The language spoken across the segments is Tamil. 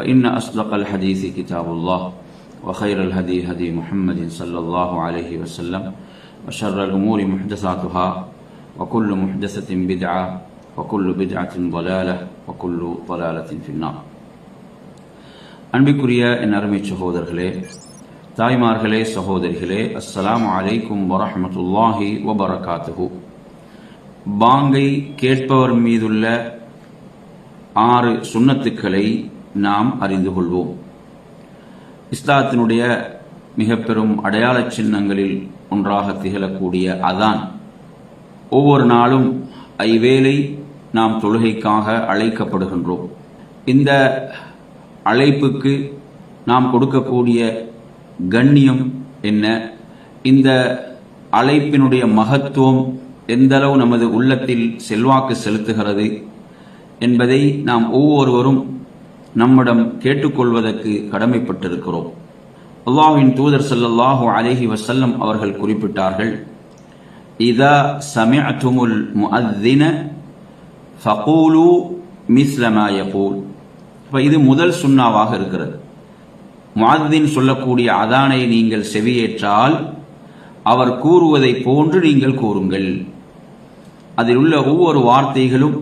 فإن أصدق الحديث كتاب الله وخير الهدي هدي محمد صلى الله عليه وسلم وشر الأمور محدثاتها وكل محدثة بدعة وكل بدعة ضلالة وكل ضلالة في النار அன்பிற்குரிய என் அருமை சகோதரர்களே தாய்மார்களே சகோதரிகளே அஸ்ஸலாமு அலைக்கும் வரஹமத்துல்லாஹி வபரகாத்துஹு பாங்கை கேட்பவர் மீதுள்ள ஆறு சுண்ணத்துக்களை நாம் அறிந்து கொள்வோம். இஸ்லாத்தினுடைய மிக பெரும் அடையாள சின்னங்களில் ஒன்றாக திகழக்கூடிய அதான். ஒவ்வொரு நாளும் ஐவேளை நாம் தொழுகைக்காக அழைக்கப்படுகின்றோம். இந்த அழைப்புக்கு நாம் கொடுக்கக்கூடிய கண்ணியம் என்ன? இந்த அழைப்பினுடைய மகத்துவம் எந்தளவு நமது உள்ளத்தில் செல்வாக்கு செலுத்துகிறது என்பதை நாம் ஒவ்வொருவரும் நம்மிடம் கேட்டுக்கொள்வதற்கு கடமைப்பட்டிருக்கிறோம். அல்லாஹின் தூதர் ஸல்லல்லாஹு அலேஹி வசல்லம் அவர்கள் குறிப்பிட்டார்கள் இதா சமிஅத்துமுல் முஅத்தின ஃபகூலு மிஸ்ல மா யகூல். இப்போ இது முதல் சுண்ணாவாக இருக்கிறது. முஅத்தின் சொல்லக்கூடிய அதானை நீங்கள் செவியேற்றால் அவர் கூறுவதை போன்று நீங்கள் கூறுங்கள். அதில் உள்ள ஒவ்வொரு வார்த்தைகளும்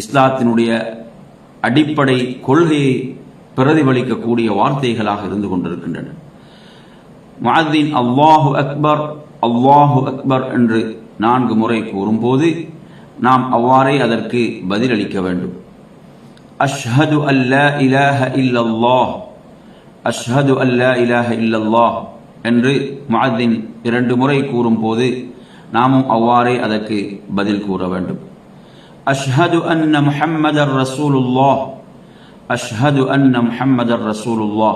இஸ்லாத்தினுடைய அடிப்படை கொள்கையை பிரதிபலிக்கக்கூடிய வார்த்தைகளாக இருந்து கொண்டிருக்கின்றன. முஅத்தின் அல்லாஹு அக்பர் அல்லாஹு அக்பர் என்று நான்கு முறை கூறும்போது நாம் அவ்வாறே அதற்கு பதிலளிக்க வேண்டும். அஷ்ஹது அல்ல இலாஹ இல்லல்லாஹ் அஷ்ஹது அல்ல இலாஹ இல்லல்லாஹ் என்று முஅத்தின் இரண்டு முறை கூறும்போது நாமும் அவ்வாறே அதற்கு பதில் கூற வேண்டும். அஷ்ஹது رسول الله أشهد அஷ்ஹது محمد رسول الله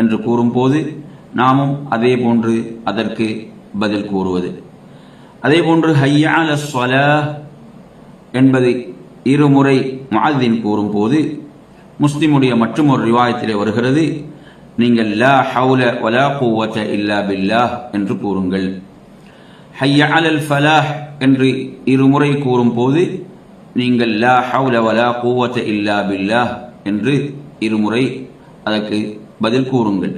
என்று கூறும்போது நாமும் அதே போன்று அதற்கு பதில் கூறுவது. அதே போன்று ஹையால ஸலாஹ் என்பது இருமுறை மாதின் கூறும்போது முஸ்லிமுடைய மற்றும் ஒரு ரிவாயத்திலே வருகிறது. நீங்கள் லா ஹவுல வலா கூவச்ச இல்லா பில்லாஹ் என்று கூறுங்கள். ஹைய அலல் ஃபலாஹ் என்று இருமுறை கூறும்போது நீங்கள் லா ஹவுல வலா குவத இல்லா பில்லாஹ் என்று இருமுறை அதற்கு பதில் கூறுங்கள்.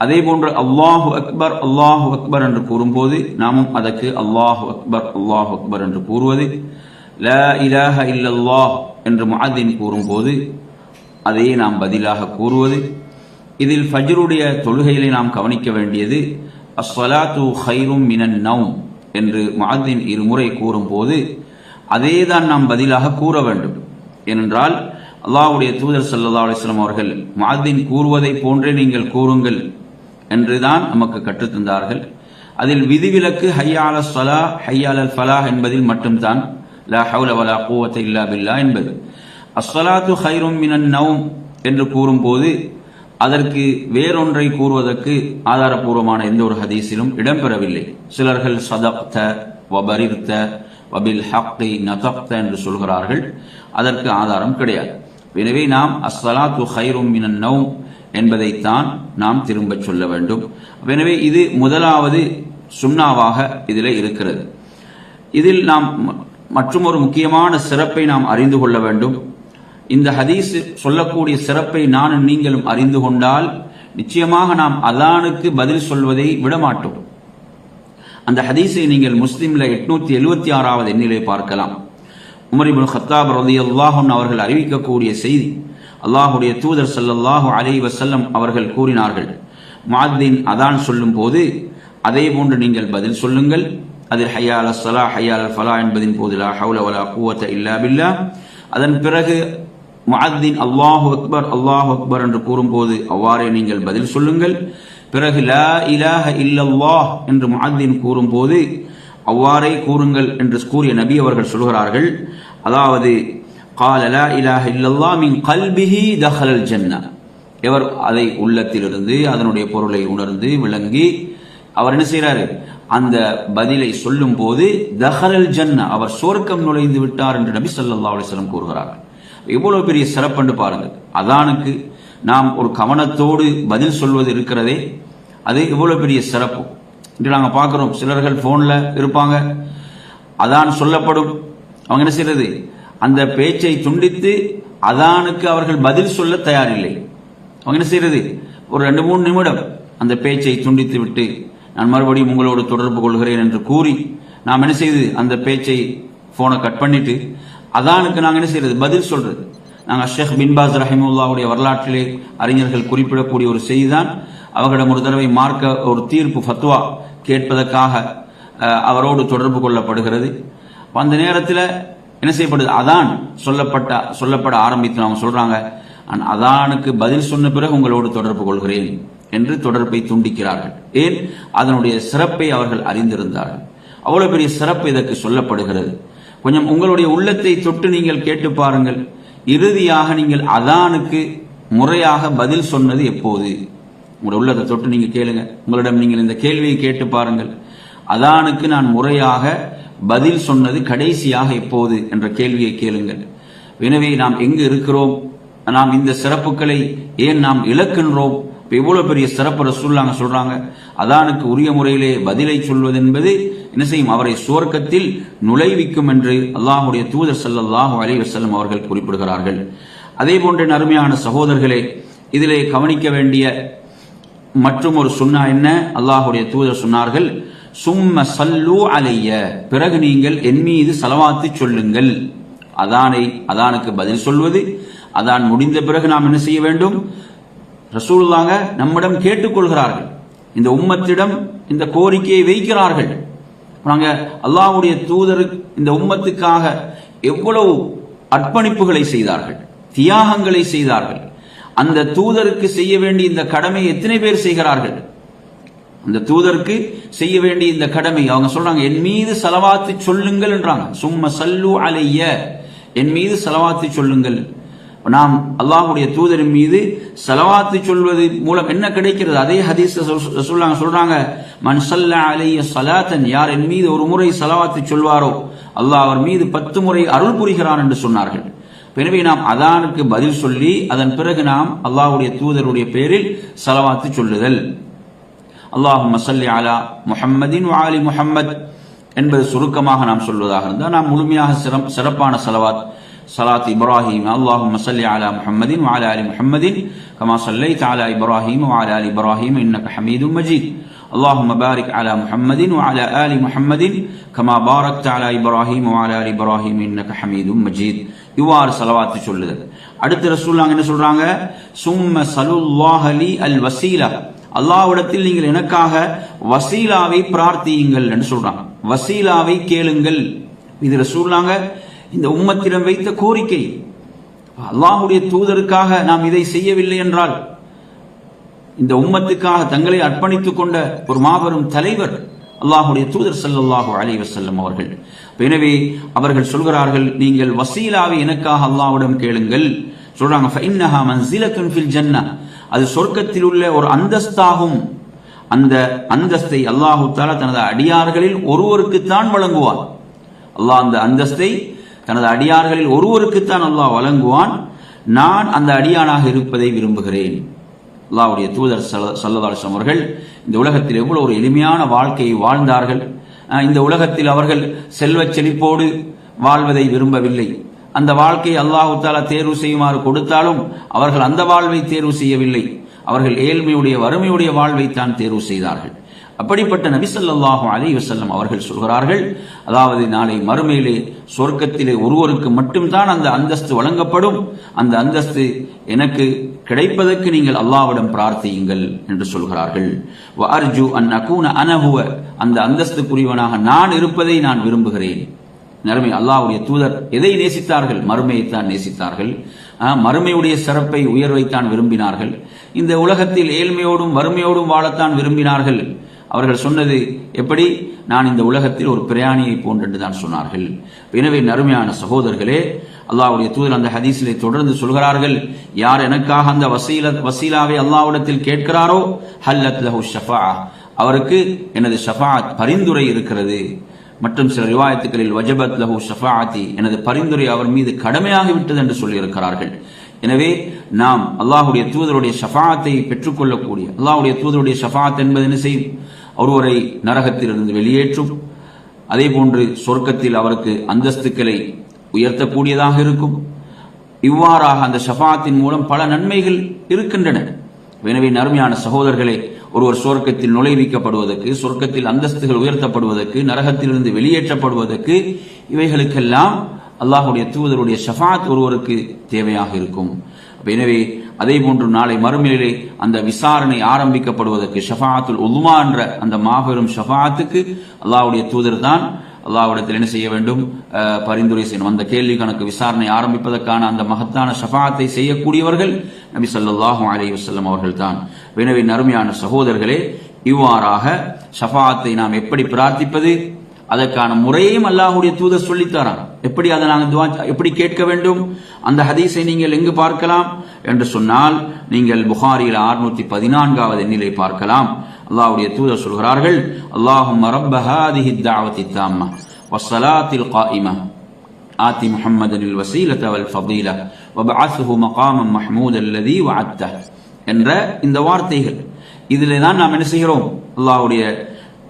அதே போன்று அல்லாஹு அக்பர் அல்லாஹு அக்பர் என்று கூறும்போது நாமும் அதற்கு அல்லாஹு அக்பர் அல்லாஹு அக்பர் என்று கூறுவது லா இலாஹ இல்லல்லாஹ் என்று முஅத்தின் கூறும்போது அதையே நாம் பதிலாக கூறுவது இதில் ஃபஜ்ருடைய தொழுகையிலே நாம் கவனிக்க வேண்டியது அஸ்வலாத்து ஹைரும் மினன் நவும் என்று முஅத்தின் இருமுறை கூறும்போது அதே தான் நாம் பதிலாக கூற வேண்டும். ஏனென்றால் அல்லாவுடைய தூதர் சல்லா அலிஸ்லாம் அவர்கள் மாதின் கூறுவதை போன்றே நீங்கள் கூறுங்கள் என்றுதான் நமக்கு கற்றுத்தந்தார்கள் அதில் விதிவிலக்கு ஹையால சலா ஹையால் ஃபலா என்பதில் மட்டும்தான் லா ஹவுல வலா கூவத்தை இல்லா பில்லா என்பது. அஸ்வலாத்து ஹைரும் மினன் நவும் என்று கூறும்போது அதற்கு வேறொன்றை கூறுவதற்கு ஆதாரபூர்வமான எந்த ஒரு ஹதீஸிலும் இடம்பெறவில்லை. சிலர்கள் சதப்த வபரிர்த்த வபில் ஹக்கை நதப்த என்று சொல்கிறார்கள். அதற்கு ஆதாரம் கிடையாது. எனவே நாம் அஸ்ஸலாத்து ஹைரும் மினன் நௌம் என்பதைத்தான் நாம் திரும்ப சொல்ல வேண்டும். எனவே இது முதலாவது சுண்ணாவாக இதில் இருக்கிறது. இதில் நாம் மற்றும் ஒரு முக்கியமான சிறப்பை நாம் அறிந்து கொள்ள வேண்டும். இந்த ஹதீஸ் சொல்லக்கூடிய சிறப்பை நானும் நீங்களும் அறிந்து கொண்டால் நிச்சயமாக நாம் அதானுக்கு பதில் சொல்வதை விடமாட்டோம். அந்த ஹதீஸை நீங்கள் முஸ்லீமில் எட்நூத்தி எழுபத்தி ஆறாவது எண்ணிலே பார்க்கலாம். உமரிபுல் ஹத்தாப் ரதி அல்லாஹன் அவர்கள் அறிவிக்கக்கூடிய செய்தி அல்லாஹுடைய தூதர் ஸல்லல்லாஹு அலி வசல்லம் அவர்கள் கூறினார்கள் மாத்தின் அதான் சொல்லும் போது அதே போன்று நீங்கள் பதில் சொல்லுங்கள். அதில் ஹையால் சலா ஹையால் ஃபலா என்பதின் போது லா ஹவுல வலா கூவத்த இல்லா பில்லா. அதன் பிறகு முஅத்தின் அல்லாஹு அக்பர் அல்லாஹு அக்பர் என்று கூறும்போது அவ்வாறே நீங்கள் பதில் சொல்லுங்கள். பிறகு லா இலாஹ இல்லல்லாஹ் என்று முஅத்தின் கூறும்போது அவ்வாறே கூறுங்கள் என்று கூறிய நபி அவர்கள் சொல்கிறார்கள் அதாவது قال لا إله إلا الله من قلبه دخل الجنة எவர் அதை உள்ளத்திலிருந்து அதனுடைய பொருளை உணர்ந்து விளங்கி அவர் என்ன செய்றாரு அந்த பதிலை சொல்லும் போது தஹலல் ஜன்னா அவர் சொர்க்கம் நுழைந்து விட்டார் என்று நபி ஸல்லல்லாஹு அலைஹி வஸல்லம் கூறுகிறார்கள் எவ்வளவு பெரிய சிறப்புன்னு பாருங்கள் அதானுக்கு நாம் ஒரு கவனத்தோடு பதில் சொல்வது இருக்கிறதே அது இவ்வளோ பெரிய சிறப்பு. இன்று நாங்கள் பார்க்குறோம் சிலர்கள் ஃபோனில் இருப்பாங்க. அதான் சொல்லப்படும். அவங்க என்ன செய்யறது? அந்த பேச்சை துண்டித்து அதானுக்கு அவர்கள் பதில் சொல்ல தயாரில்லை. அவங்க என்ன செய்யறது? ஒரு ரெண்டு மூணு நிமிடம் அந்த பேச்சை துண்டித்து விட்டு நான் மறுபடியும் உங்களோடு தொடர்பு கொள்கிறேன் என்று கூறி நாம் என்ன செய்து அந்த பேச்சை ஃபோனை கட் பண்ணிட்டு அதானுக்கு நாங்கள் என்ன செய்யறது? பதில் சொல்றது. நாங்கள் ஷேக் பின்பாஸ் ரஹிமுல்லாவுடைய வரலாற்றிலே அறிஞர்கள் குறிப்பிடக்கூடிய ஒரு செய்திதான். அவர்களிடம் ஒரு தடவை மார்க்க ஒரு தீர்ப்பு ஃபத்வா கேட்பதற்காக அவரோடு தொடர்பு கொள்ளப்படுகிறது. அந்த நேரத்தில் என்ன செய்யப்படுது? அதான் சொல்லப்பட்ட சொல்லப்பட ஆரம்பித்து அவங்க சொல்றாங்க அதானுக்கு பதில் சொன்ன பிறகு உங்களோடு தொடர்பு கொள்கிறேன் என்று தொடர்பை துண்டிக்கிறார்கள். ஏன்? அதனுடைய சிறப்பை அவர்கள் அறிந்திருந்தார்கள். அவ்வளவு பெரிய சிறப்பு இதற்கு சொல்லப்படுகிறது. கொஞ்சம் உங்களுடைய உள்ளத்தை தொட்டு நீங்கள் கேட்டு பாருங்கள். இறுதியாக நீங்கள் அதானுக்கு முறையாக பதில் சொன்னது எப்போது? உங்களோட உள்ளத்தை தொட்டு நீங்கள் கேளுங்க. உங்களிடம் நீங்கள் இந்த கேள்வியை கேட்டு பாருங்கள். அதானுக்கு நான் முறையாக பதில் சொன்னது கடைசியாக எப்போது என்ற கேள்வியை கேளுங்கள். எனவே நாம் எங்கு இருக்கிறோம்? நாம் இந்த சிறப்புகளை ஏன் நாம் இழக்கின்றோம்? இப்போ இவ்வளோ பெரிய சிறப்பு ரசூல்லாங்க சொல்கிறாங்க அதானுக்கு உரிய முறையிலே பதிலை சொல்வது என்பது என்ன செய்யும்? அவரை சுவர்க்கத்தில் நுழைவிக்கும் என்று அல்லாஹுடைய தூதர் ஸல்லல்லாஹு அலி வசல்லம் அவர்கள் குறிப்பிடுகிறார்கள். அதே போன்ற அருமையான சகோதரர்களே இதிலே கவனிக்க வேண்டிய மற்றும் ஒரு சுன்னா என்ன? அல்லாஹுடைய தூதர் சொன்னார்கள் சும்ம சல்லு அலைய. பிறகு நீங்கள் என் மீது செலவாத்து சொல்லுங்கள். அதானை அதானுக்கு பதில் சொல்வது அதான் முடிந்த பிறகு நாம் என்ன செய்ய வேண்டும்? ரசூல்லாங்க நம்மிடம் கேட்டுக்கொள்கிறார்கள். இந்த உம்மத்திடம் இந்த கோரிக்கையை வைக்கிறார்கள். நாங்க அல்லாவுடைய தூதர் இந்த உம்மத்துக்காக எவ்வளவு அர்ப்பணிப்புகளை செய்தார்கள் தியாகங்களை செய்தார்கள். அந்த தூதருக்கு செய்ய வேண்டிய இந்த கடமை எத்தனை பேர் செய்கிறார்கள்? அந்த தூதருக்கு செய்ய வேண்டிய இந்த கடமை அவங்க சொல்றாங்க என் மீது செலவாத்து சொல்லுங்கள் என்றாங்க. சும்ம சல்லு அலைய. என் மீது செலவாத்து சொல்லுங்கள். நாம் அல்லாஹுடைய தூதரின் மீது செலவாத்து சொல்வது மூலம் என்ன கிடைக்கிறது? அதே ஹதீஸ் சொல்றாங்க சொல்றாங்க மன் சல்ல அலைய சலாத்தன் யார் என் மீது ஒரு முறை செலவாத்து சொல்வாரோ அல்லாஹ் அவர் மீது பத்து முறை அருள் புரிகிறான் என்று சொன்னார்கள். எனவே நாம் அதானுக்கு பதில் சொல்லி அதன் பிறகு நாம் அல்லாஹுடைய தூதருடைய பேரில் செலவாத்து சொல்லுதல். அல்லாஹு மசல்லி அலா முஹம்மதின் வாலி முஹம்மத் என்பது சுருக்கமாக நாம் சொல்வதாக இருந்தால் நாம் முழுமையாக சிறப்பான செலவாத் சலாத் இப்ராஹிம் அல்லாஹும் சல்லி அலா முஹம்மதின் வாலா அலி முஹம்மதின் கமா சல்லைத் அலா இப்ராஹிம் வாலா அலி இப்ராஹிம் இன்னக ஹமீதும் மஜீத் اللهم بارك على محمد وعلى آل محمد كما باركت على إبراهيم وعلى آل إبراهيم إنك حميد مجيد இவ்வாறு சலவாத்து சொல்லுதல் அடுத்த ரசூல்லாங்க என்ன சொல்றாங்க சும்ம சலுல்லாஹலி அல் வசீலா அல்லாஹ்விடத்தில் நீங்கள் எனக்காக வசீலாவை பிரார்த்தியுங்கள் என்று சொல்றாங்க வசீலாவை கேளுங்கள் இது ரசூல்லாங்க இந்த உம்மத்திடம் வைத்த கோரிக்கை. அல்லாஹுடைய தூதருக்காக நாம் இதை செய்யவில்லை என்றால் இந்த உம்மத்துக்காக தங்களை அர்ப்பணித்துக் கொண்ட ஒரு மாபெரும் தலைவர் அல்லாஹுடைய தூதர் ஸல்லல்லாஹு அலைஹி செல்லும் அவர்கள். எனவே அவர்கள் சொல்கிறார்கள் நீங்கள் வசீலாவை எனக்காக அல்லாஹ்விடம் கேளுங்கள். சொல்றாங்க அது சொர்க்கத்தில் உள்ள ஒரு அந்தஸ்தாகும். அந்த அந்தஸ்தை அல்லாஹு தாலா தனது அடியார்களில் ஒருவருக்குத்தான் வழங்குவார் அல்லாஹ் அந்த அந்தஸ்தை தனது அடியார்களில் ஒருவருக்குத்தான் அல்லாஹ் வழங்குவான். நான் அந்த அடியானாக இருப்பதை விரும்புகிறேன். அல்லாவுடைய தூதர் சல்லதாசம் அவர்கள் இந்த உலகத்தில் எவ்வளவு ஒரு எளிமையான வாழ்க்கையை வாழ்ந்தார்கள். இந்த உலகத்தில் அவர்கள் செல்வச் செழிப்போடு வாழ்வதை விரும்பவில்லை. அந்த வாழ்க்கையை அல்லாஹு தாலா தேர்வு செய்யுமாறு கொடுத்தாலும் அவர்கள் அந்த வாழ்வை தேர்வு செய்யவில்லை. அவர்கள் ஏழ்மையுடைய வறுமையுடைய வாழ்வை தான் தேர்வு செய்தார்கள். அப்படிப்பட்ட நபிசல்லாஹு அலி வசல்லம் அவர்கள் சொல்கிறார்கள் அதாவது நாளை மறுமையிலே சொர்க்கத்திலே ஒருவருக்கு மட்டும்தான் அந்த அந்தஸ்து வழங்கப்படும். அந்த அந்தஸ்து எனக்கு கிடைப்பதற்கு நீங்கள் அல்லாவிடம் பிரார்த்தியுங்கள் என்று சொல்கிறார்கள். அர்ஜு அன் அகூன அனஹுவ அந்த அந்தஸ்துக்குரியவனாக நான் இருப்பதை நான் விரும்புகிறேன். நறுமை அல்லாவுடைய தூதர் எதை நேசித்தார்கள்? மறுமையைத்தான் நேசித்தார்கள். மறுமையுடைய சிறப்பை உயர்வைத்தான் விரும்பினார்கள். இந்த உலகத்தில் ஏழ்மையோடும் வறுமையோடும் வாழத்தான் விரும்பினார்கள். அவர்கள் சொன்னது எப்படி? நான் இந்த உலகத்தில் ஒரு பிரயாணியை போன்றென்று தான் சொன்னார்கள். எனவே நறுமையான சகோதரர்களே அல்லாவுடைய தூதர் அந்த ஹதீஸிலே தொடர்ந்து சொல்கிறார்கள் யார் எனக்காக அந்த வசீல வசீலாவை அல்லாவிடத்தில் கேட்கிறாரோ ஹல்லத் லஹு ஷஃபா. அவருக்கு எனது ஷஃபாத் பரிந்துரை இருக்கிறது. மற்றும் சில ரிவாயத்துகளில் வஜபத் லஹு ஷஃபாத்தி எனது பரிந்துரை அவர் மீது கடமையாகிவிட்டது என்று சொல்லியிருக்கிறார்கள். எனவே நாம் அல்லாஹுடைய தூதருடைய ஷஃபாத்தை பெற்றுக்கொள்ளக்கூடிய அல்லாஹுடைய தூதருடைய ஷஃபாத் என்பது என்ன செய்யும்? ஒருவரை நரகத்திலிருந்து வெளியேற்றும். அதே போன்று சொர்க்கத்தில் அவருக்கு அந்தஸ்துக்களை உயர்த்தக்கூடியதாக இருக்கும். இவ்வாறாக அந்த ஷஃபாத்தின் மூலம் பல நன்மைகள் இருக்கின்றன. எனவே நறுமையான சகோதரர்களே ஒருவர் சொர்க்கத்தில் நுழைவிக்கப்படுவதற்கு சொர்க்கத்தில் அந்தஸ்துகள் உயர்த்தப்படுவதற்கு நரகத்திலிருந்து வெளியேற்றப்படுவதற்கு இவைகளுக்கெல்லாம் அல்லாஹுடைய தூதருடைய ஷஃபாத் ஒருவருக்கு தேவையாக இருக்கும். எனவே அதே போன்று நாளை மறுமையிலே அந்த விசாரணை ஆரம்பிக்கப்படுவதற்கு ஷஃபாத்துல் உல்மா என்ற அந்த மாபெரும் ஷஃபாத்துக்கு அல்லாஹுடைய தூதர் தான். அல்லாவிடத்தில் என்ன செய்ய வேண்டும்? பரிந்துரை செய்யணும். அந்த கேள்வி கணக்கு விசாரணை ஆரம்பிப்பதற்கான அந்த மகத்தான ஷஃபாத்தை செய்யக்கூடியவர்கள் நபி சொல்லாஹும் அலி வசல்லம் அவர்கள் தான். எனவே நறுமையான சகோதரர்களே இவ்வாறாக ஷஃபாத்தை நாம் எப்படி பிரார்த்திப்பது? அதற்கான முறையும் அல்லாஹுடைய தூதர் சொல்லித்தாரான் எப்படி அதை நாங்கள் எப்படி கேட்க வேண்டும்? அந்த ஹதீஸை நீங்கள் எங்கு பார்க்கலாம்? என்று சொன்னால் நீங்கள் புகாரியில் அறுநூத்தி பதினான்காவது எண்ணிலை பார்க்கலாம் அல்லாஹுடைய தூதர் சொல்கிறார்கள் அல்லாஹும் ரப்ப ஹாதிஹி தாவத்தி தாம்மா والصلاة القائمة آت محمد الوسيلة والفضيلة وبعثه مقاما محمودا الذي وعدته என்ற இந்த வார்த்தைகள் இதில் தான் நாம் என்ன செய்கிறோம் அல்லாஹ்வுடைய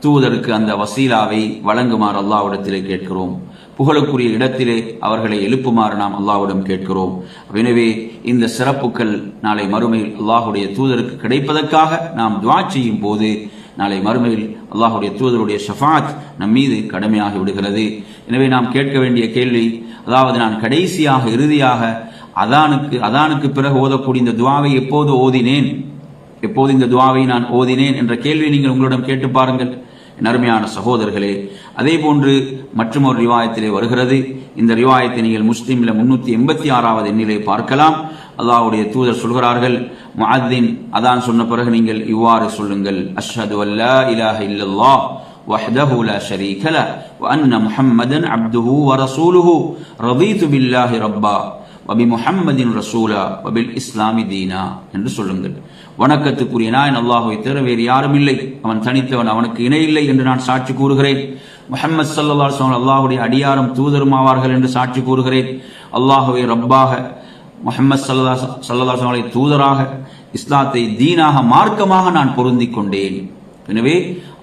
தூதருக்கு அந்த வசீலாவை வழங்குமாறு அல்லாவிடத்திலே கேட்கிறோம் புகழுக்குரிய இடத்திலே அவர்களை எழுப்புமாறு நாம் அல்லாவிடம் கேட்கிறோம் எனவே இந்த சிறப்புகள் நாளை மறுமையில் அல்லாஹுடைய தூதருக்கு கிடைப்பதற்காக நாம் துவா செய்யும் போது நாளை மறுமையில் அல்லாஹுடைய தூதருடைய ஷஃபாத் நம் மீது கடமையாகி விடுகிறது. எனவே நாம் கேட்க வேண்டிய கேள்வி அதாவது நான் கடைசியாக இறுதியாக அதானுக்கு அதானுக்கு பிறகு ஓதக்கூடிய இந்த துவாவை எப்போது ஓதினேன்? எப்போது இந்த துவாவை நான் ஓதினேன்? என்ற கேள்வியை நீங்கள் உங்களிடம் கேட்டு பாருங்கள். நறுமையான சகோதரர்களே அதே போன்று மற்றும் ஒரு ரிவாயத்திலே வருகிறது இந்த ரிவாயத்தை நீங்கள் முஸ்லீம்ல முன்னூத்தி எண்பத்தி ஆறாவது எண்ணிலே பார்க்கலாம் அல்லாஹ்வுடைய தூதர் சொல்கிறார்கள் முஅத்தின் அதான் சொன்ன பிறகு நீங்கள் இவ்வாறு சொல்லுங்கள் அஷ்ஹது அல்லா இலாஹ இல்லல்லாஹ் وحده لا شريك له وأن محمدا عبده ورسوله رضيت بالله ربا وبمحمد رسولا وبالإسلام دينا என்று சொல்லுங்கள் வணக்கத்துக்குரிய நாயன் அல்லாஹுவை தவிர வேறு யாரும் இல்லை. அவன் தனித்தவன் அவனுக்கு இணை இல்லை என்று நான் சாட்சி கூறுகிறேன். முஹம்மது சல்லா அல்லாஹுடைய அடியாரும் தூதரும் ஆவார்கள் என்று சாட்சி கூறுகிறேன். அல்லாஹுவை ரப்பாக முஹம்மது சல்லா சல்லா தூதராக இஸ்லாத்தை தீனாக மார்க்கமாக நான் பொருந்திக் கொண்டேன். எனவே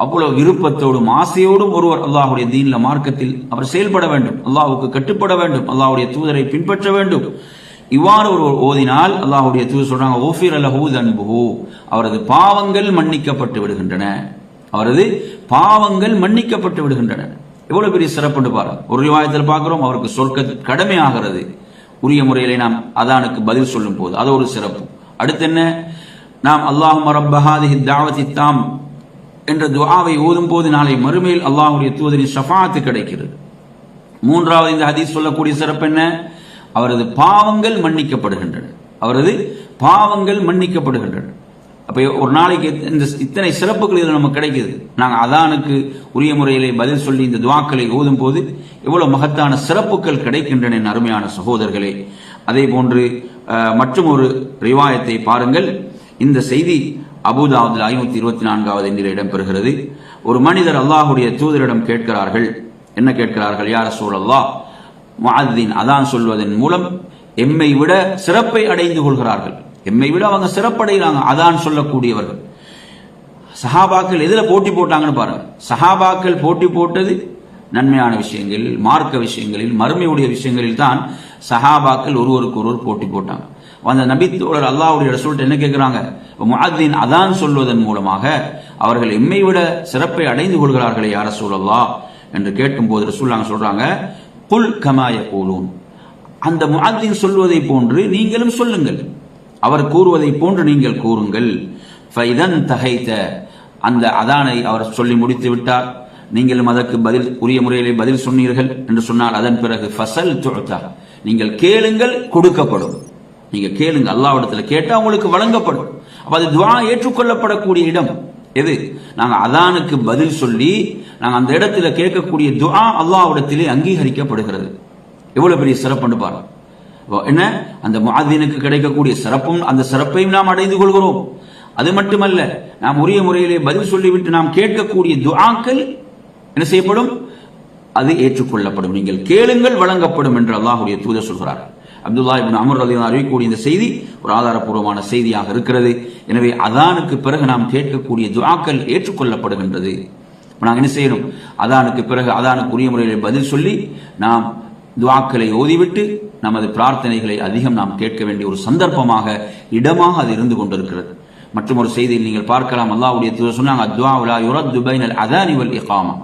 அவ்வளவு விருப்பத்தோடும் ஆசையோடும் ஒருவர் அல்லாஹுடைய தீன்ல மார்க்கத்தில் அவர் செயல்பட வேண்டும். அல்லாஹுக்கு கட்டுப்பட வேண்டும். அல்லாஹுடைய தூதரை பின்பற்ற வேண்டும். இவ்வாறு ஒரு ஓதினால் அல்லாஹுடைய தூது சொல்றாங்க ஓஃபிர் அல்லஹூ தன்புஹு. அவரது பாவங்கள் மன்னிக்கப்பட்டு விடுகின்றன. அவரது பாவங்கள் மன்னிக்கப்பட்டு விடுகின்றன. எவ்வளவு பெரிய சிறப்புன்னு பாரு ஒரு விவாதத்தில் பார்க்கிறோம் அவருக்கு சொர்க்க கடமையாகிறது. உரிய முறையிலே நாம் அதானுக்கு பதில் சொல்லும் போது அது ஒரு சிறப்பு. அடுத்து என்ன? நாம் அல்லாஹும் ரப்பஹாதிஹி தாவதி தாம் என்ற துவாவை ஓதும் போது நாளை மறுமையில் அல்லாஹுடைய தூதரின் ஷஃபாத்து கிடைக்கிறது. மூன்றாவது இந்த ஹதீஸ் சொல்லக்கூடிய சிறப்பு என்ன? அவரது பாவங்கள் மன்னிக்கப்படுகின்றன. அவரது பாவங்கள் மன்னிக்கப்படுகின்றன. அப்போ ஒரு நாளைக்கு இந்த இத்தனை சிறப்புகள் இதில் நமக்கு கிடைக்குது. நாங்கள் அதானுக்கு உரிய முறையிலே பதில் சொல்லி இந்த துவாக்களை ஓதும் போது எவ்வளோ மகத்தான சிறப்புகள் கிடைக்கின்றன என் அருமையான சகோதரர்களே. அதே போன்று மற்றும் ஒரு ரிவாயத்தை பாருங்கள். இந்த செய்தி அபுதாபுல் ஐநூத்தி இருபத்தி நான்காவது எண்ணில் இடம்பெறுகிறது. ஒரு மனிதர் அல்லாஹுடைய தூதரிடம் கேட்கிறார்கள். என்ன கேட்கிறார்கள்? யார சூழல்லா முஅத்தின் அதான் சொல்வதன் மூலம் எம்மை விட சிறப்பை அடைந்து கொள்கிறார்கள். எம்மை விட அவங்க சிறப்படைகிறாங்க அதான் சொல்லக்கூடியவர்கள். சஹாபாக்கள் எதுல போட்டி போட்டாங்கன்னு பாருங்க. சஹாபாக்கள் போட்டி போட்டது நன்மையான விஷயங்களில் மார்க்க விஷயங்களில் மறுமையுடைய விஷயங்களில் தான் சஹாபாக்கள் ஒருவருக்கு ஒருவர் போட்டி போட்டாங்க. அந்த நபித்தோழர் அல்லாவுடைய சொல்லிட்டு என்ன கேட்குறாங்க முஹத்தின் அதான் சொல்வதன் மூலமாக அவர்கள் எம்மை விட சிறப்பை அடைந்து கொள்கிறார்களே யார சூழல்லா என்று கேட்கும்போது ரசூல்லாங்க சொல்றாங்க புல் கமாய கூலூன் அந்த முஅத்தின் சொல்வதை போன்று நீங்களும் சொல்லுங்கள். அவர் கூறுவதை போன்று நீங்கள் கூறுங்கள். ஃபைதன் தகைத்த அந்த அதானை அவர் சொல்லி முடித்து விட்டார். நீங்களும் அதற்கு பதில் உரிய முறையிலே பதில் சொன்னீர்கள் என்று சொன்னால் அதன் பிறகு ஃபசல் துஅத்தா. நீங்கள் கேளுங்கள் கொடுக்கப்படும். நீங்க கேளுங்க அல்லாஹ்விடத்துல கேட்டா உங்களுக்கு வழங்கப்படும். அப்ப அது துவா ஏற்றுக்கொள்ளப்படக்கூடிய இடம். எது? நாங்கள் அதானுக்கு பதில் சொல்லி நாங்கள் அந்த இடத்துல கேட்கக்கூடிய துஆ அல்லாவிடத்திலே அங்கீகரிக்கப்படுகிறது. எவ்வளோ பெரிய சிறப்புன்னு பாருங்க. என்ன? அந்த மாதீனுக்கு கிடைக்கக்கூடிய சிறப்பும் அந்த சிறப்பையும் நாம் அடைந்து கொள்கிறோம். அது மட்டுமல்ல நாம் உரிய முறையிலே பதில் சொல்லிவிட்டு நாம் கேட்கக்கூடிய துஆக்கள் என்ன செய்யப்படும்? அது ஏற்றுக்கொள்ளப்படும். நீங்கள் கேளுங்கள் வழங்கப்படும் என்று அல்லாஹுடைய தூதர் சொல்கிறார்கள் அப்துல்லா இப்னு அமர் அலி அறிவிக்கக்கூடிய இந்த செய்தி ஒரு ஆதாரப்பூர்வமான செய்தியாக இருக்கிறது. எனவே அதானுக்கு பிறகு நாம் கேட்கக்கூடிய துவாக்கள் ஏற்றுக்கொள்ளப்படுகின்றது. நாங்கள் என்ன செய்யணும்? அதானுக்கு பிறகு அதானுக்கு உரிய முறையில் பதில் சொல்லி நாம் துவாக்களை ஓதிவிட்டு நமது பிரார்த்தனைகளை அதிகம் நாம் கேட்க வேண்டிய ஒரு சந்தர்ப்பமாக இடமாக அது இருந்து கொண்டிருக்கிறது. மற்றும் ஒரு செய்தியில் நீங்கள் பார்க்கலாம். அல்லாவுடைய தூதர் சொன்னாங்க அத்வா உலா யுரத்து பைனல் அதானி வல் இகாமா.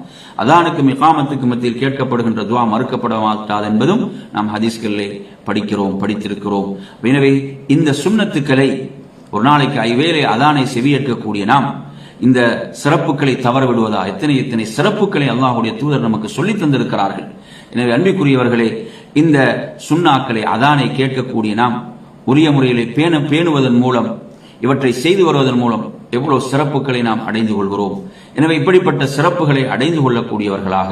அதானுக்கும் இகாமத்துக்கு மத்தியில் கேட்கப்படுகின்ற துவா மறுக்கப்பட மாட்டாது என்பதும் நாம் ஹதீஸ்களிலே படிக்கிறோம் படித்திருக்கிறோம். எனவே இந்த சுண்ணத்துக்களை ஒரு நாளைக்கு ஐவேளை அதானை செவியேற்கக்கூடிய நாம் இந்த சிறப்புகளை தவற விடுவதா எத்தனை எத்தனை சிறப்புகளை அல்லாஹுடைய தூதர் நமக்கு சொல்லி தந்திருக்கிறார்கள்? எனவே அன்பிற்குரியவர்களே இந்த சுண்ணாக்களை அதானை கேட்கக்கூடிய நாம் உரிய முறையிலே பேண பேணுவதன் மூலம் இவற்றை செய்து வருவதன் மூலம் எவ்வளவு சிறப்புகளை நாம் அடைந்து கொள்கிறோம்? எனவே இப்படிப்பட்ட சிறப்புகளை அடைந்து கொள்ளக்கூடியவர்களாக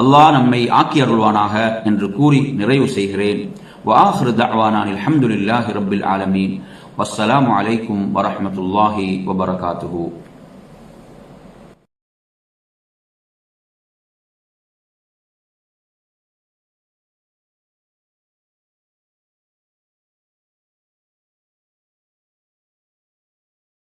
அல்லாஹ் நம்மை ஆக்கி அருள்வானாக என்று கூறி நிறைவு செய்கிறேன் وآخر دعوانا الحمد لله رب العالمين والسلام عليكم ورحمة الله وبركاته